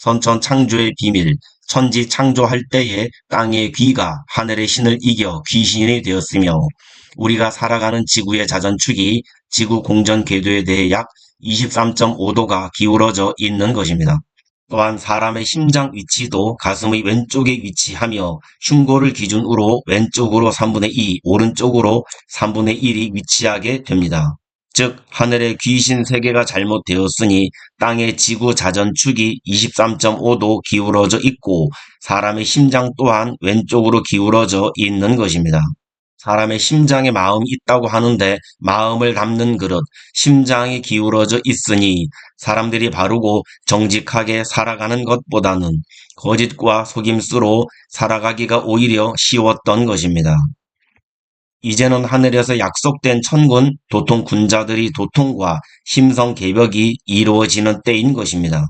선천 창조의 비밀, 천지 창조할 때에 땅의 귀가 하늘의 신을 이겨 귀신이 되었으며 우리가 살아가는 지구의 자전축이 지구 공전 궤도에 대해 약 23.5도가 기울어져 있는 것입니다. 또한 사람의 심장 위치도 가슴의 왼쪽에 위치하며 흉골을 기준으로 왼쪽으로 3분의 2, 오른쪽으로 3분의 1이 위치하게 됩니다. 즉 하늘의 귀신 세계가 잘못되었으니 땅의 지구 자전축이 23.5도 기울어져 있고 사람의 심장 또한 왼쪽으로 기울어져 있는 것입니다. 사람의 심장에 마음이 있다고 하는데 마음을 담는 그릇, 심장이 기울어져 있으니 사람들이 바르고 정직하게 살아가는 것보다는 거짓과 속임수로 살아가기가 오히려 쉬웠던 것입니다. 이제는 하늘에서 약속된 천군 도통 군자들이 도통과 심성 개벽이 이루어지는 때인 것입니다.